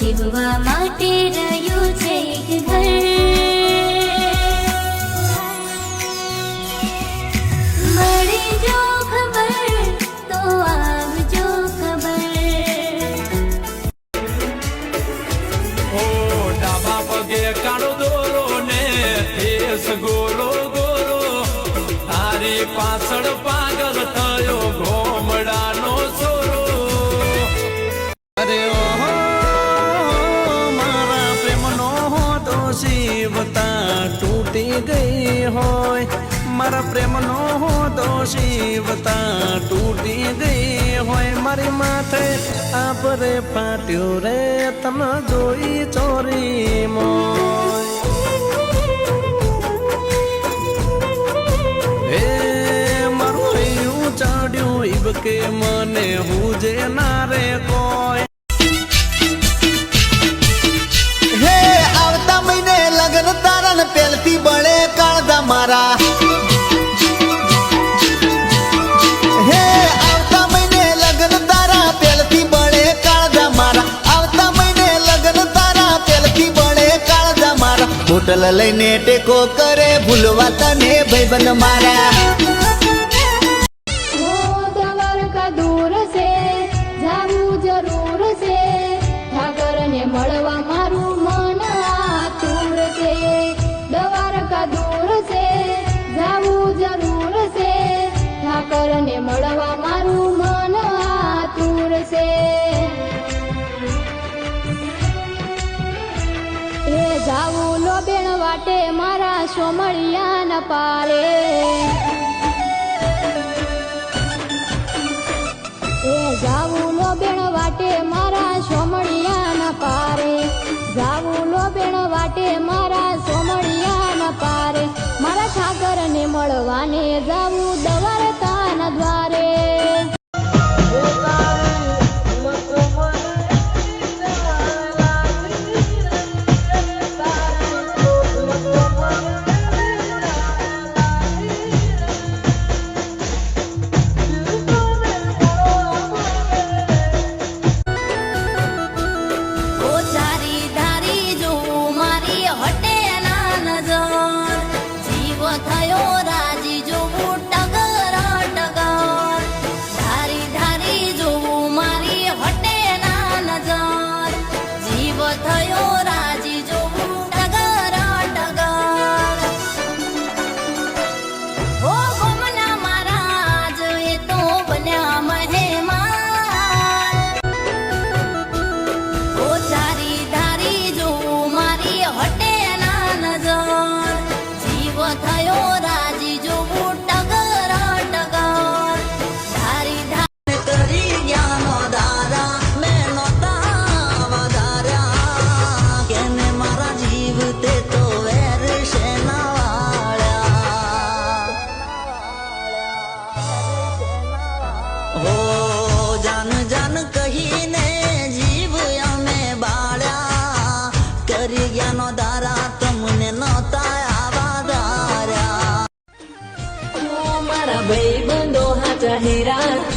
જીવવા માટે રહ્યું છે એક ઘર. પગે કાળો દોરો ને કેસ ગોરો ગોરો, તારી પાછળ પાગલ થયો ઘોમડાનો તૂટી ગઈ હોય, મારા પ્રેમનો હોતો શિવતા તૂટી ગઈ હોય, મારી માથે આપરે ફાટ્યો રે, તમે જોઈ ચોરી મોય. ચાડ્યું ઈબકે મને હું જે ના રે કોઈ. હોટલ લઈને ટેકો કરે ભૂલવા તને ભાઈબંધ મારા. વાટે મારા સોમળિયા ન પારે એ જાવું લો બેણ વાટે મારા સોમળિયા ન પારે જાવું લો બેણ વાટે મારા સોમળિયા ન પારે મારા ઠાકર ને મળવાને જાવું જીવ થયો રાજી चेहरा